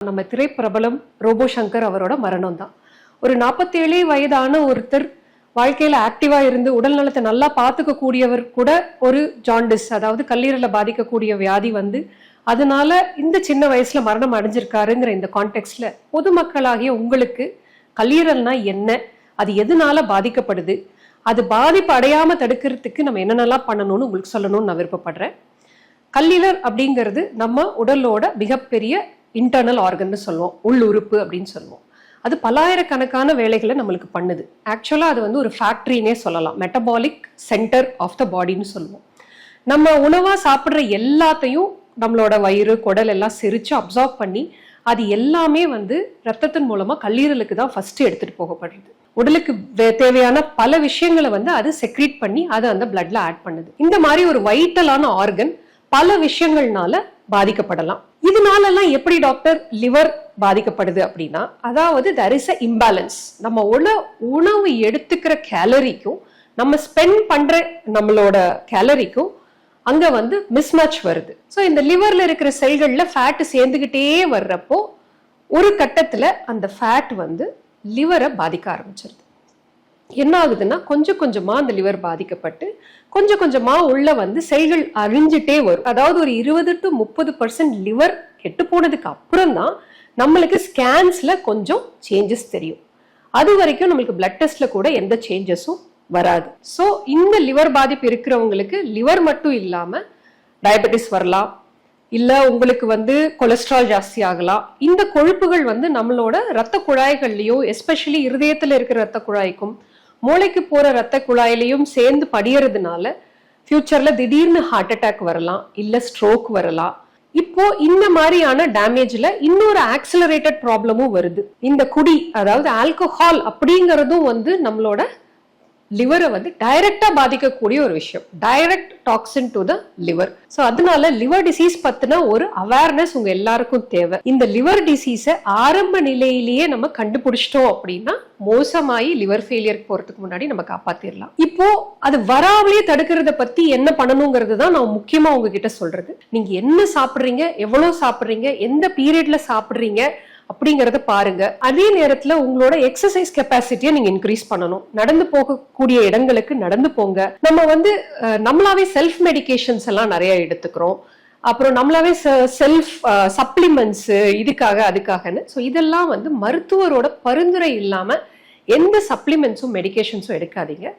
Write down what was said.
நம்ம திரைப்பிரபலம் ரோபோ சங்கர் அவரோட மரணம் தான் ஒரு நாற்பத்தேழே வயதான ஒருத்தர் வாழ்க்கையில ஆக்டிவா இருந்து உடல் நலத்தை நல்லா பார்த்துக்க கூடியவர் கூட ஒரு ஜாண்டிஸ் அதாவது கல்லீரல பாதிக்கக்கூடிய வியாதி வந்து அதனால இந்த சின்ன வயசுல மரணம் அடைஞ்சிருக்காருங்கிற இந்த கான்டெக்ட்ல பொதுமக்களாகிய உங்களுக்கு கல்லீரல்னா என்ன? அது எதனால பாதிக்கப்படுது? அது பாதிப்பு அடையாம தடுக்கிறதுக்கு நம்ம என்னென்னலாம் பண்ணணும்னு உங்களுக்கு சொல்லணும்னு நான் விருப்பப்படுறேன். கல்லீரல் அப்படிங்கிறது நம்ம உடலோட மிகப்பெரிய இன்டர்னல் ஆர்கன்னு சொல்லுவோம். உள் உறுப்பு அப்படின்னு சொல்லுவோம். அது பல்லாயிரக்கணக்கான வேலைகளை நம்மளுக்கு பண்ணுது. ஆக்சுவலாக அது வந்து ஒரு ஃபேக்ட்ரினே சொல்லலாம். மெட்டபாலிக் சென்டர் ஆஃப் த பாடின்னு சொல்லுவோம். நம்ம உணவாக சாப்பிட்ற எல்லாத்தையும் நம்மளோட வயிறு குடல் எல்லாம் சிரிச்சு அப்சார்ப் பண்ணி அது எல்லாமே வந்து ரத்தத்தின் மூலமாக கல்லீரலுக்கு தான் ஃபஸ்ட்டு எடுத்துகிட்டு போகப்படுறது உடலுக்கு வே- தேவையான பல விஷயங்களை வந்து அது செக்ரீட் பண்ணி அதை அந்த பிளட்ல ஆட் பண்ணுது. இந்த மாதிரி ஒரு வைட்டலான ஆர்கன் பல விஷயங்கள்னால பாதிக்கப்படலாம். இதனாலலாம் எப்படி டாக்டர் லிவர் பாதிக்கப்படுது அப்படின்னா அதாவது தர் இஸ் அ இம்பேலன்ஸ் நம்ம உண உணவு எடுத்துக்கிற கேலரிக்கும் நம்ம ஸ்பெண்ட் பண்ற நம்மளோட கேலரிக்கும் அங்க வந்து மிஸ்மேட்ச் வருது. ஸோ இந்த லிவர்ல இருக்கிற செல்கள்ல ஃபேட் சேர்ந்துகிட்டே வர்றப்போ ஒரு கட்டத்துல அந்த ஃபேட் வந்து லிவரை பாதிக்க ஆரம்பிச்சிருது. என்ன ஆகுதுன்னா கொஞ்சம் கொஞ்சமா அந்த லிவர் பாதிக்கப்பட்டு கொஞ்சம் கொஞ்சமா உள்ள வந்து செல்கள் அழிஞ்சிட்டே வரும். அதாவது ஒரு இருபது டு முப்பது பர்சன்ட் லிவர் கெட்டு போனதுக்கு அப்புறம் தான் நம்மளுக்கு ஸ்கேன்ஸ்ல கொஞ்சம் சேஞ்சஸ் தெரியும். அது வரைக்கும் நம்மளுக்கு பிளட் டெஸ்ட்ல கூட எந்த சேஞ்சஸும் வராது. ஸோ இந்த லிவர் பாதிப்பு இருக்கிறவங்களுக்கு லிவர் மட்டும் இல்லாம டயபெட்டிஸ் வரலாம். இல்ல உங்களுக்கு வந்து கொலஸ்ட்ரால் ஜாஸ்தி ஆகலாம். இந்த கொழுப்புகள் வந்து நம்மளோட ரத்த குழாய்கள்லயும் எஸ்பெஷலி இருதயத்துல இருக்கிற ரத்த குழாய்க்கும் மூளைக்கு போற ரத்த குழாயிலையும் சேர்ந்து படியறதுனால ஃபியூச்சர்ல திடீர்னு ஹார்ட் அட்டாக் வரலாம் இல்ல ஸ்ட்ரோக் வரலாம். இப்போ இந்த மாதிரியான டேமேஜ்ல இன்னொரு ஆக்சிலரேட்டட் ப்ராப்ளமும் வருது. இந்த குடி அதாவது ஆல்கஹால் அப்படிங்கறதும் வந்து நம்மளோட லிவரை வந்து டைரக்டா பாதிக்கக்கூடிய ஒரு விஷயம். Direct toxin to the liver so அதனால லிவர் டிசீஸ் பத்தின ஒரு அவேர்னஸ் உங்க எல்லாருக்கும் தேவை. இந்த லிவர் டிசீஸை ஆரம்ப நிலையிலேயே நம்ம கண்டுபிடிச்சிட்டோம் அப்படின்னா மோசமாயி லிவர் ஃபெயிலியர் போறதுக்கு முன்னாடி நம்ம காப்பாத்திரலாம். இப்போ அது வராமலே தடுக்கிறத பத்தி என்ன பண்ணணுங்கிறது தான் நான் முக்கியமா உங்ககிட்ட சொல்றது. நீங்க என்ன சாப்பிடுறீங்க எவ்வளவு சாப்பிடுறீங்க எந்த பீரியட்ல சாப்பிடுறீங்க அப்படிங்கறத பாருங்க. அதே நேரத்துல உங்களோட எக்ஸசைஸ் கெப்பாசிட்டியை நீங்க இன்க்ரீஸ் பண்ணணும். நடந்து போகக்கூடிய இடங்களுக்கு நடந்து போங்க. நம்ம வந்து நம்மளாவே செல்ஃப் மெடிகேஷன்ஸ் எல்லாம் நிறைய எடுத்துக்கிறோம். அப்புறம் நம்மளாவே செல்ஃப் சப்ளிமெண்ட்ஸ் இதுக்காக அதுக்காகன்னு. ஸோ இதெல்லாம் வந்து மருத்துவரோட பரிந்துரை இல்லாம எந்த சப்ளிமெண்ட்ஸும் மெடிகேஷன்ஸும் எடுக்காதீங்க.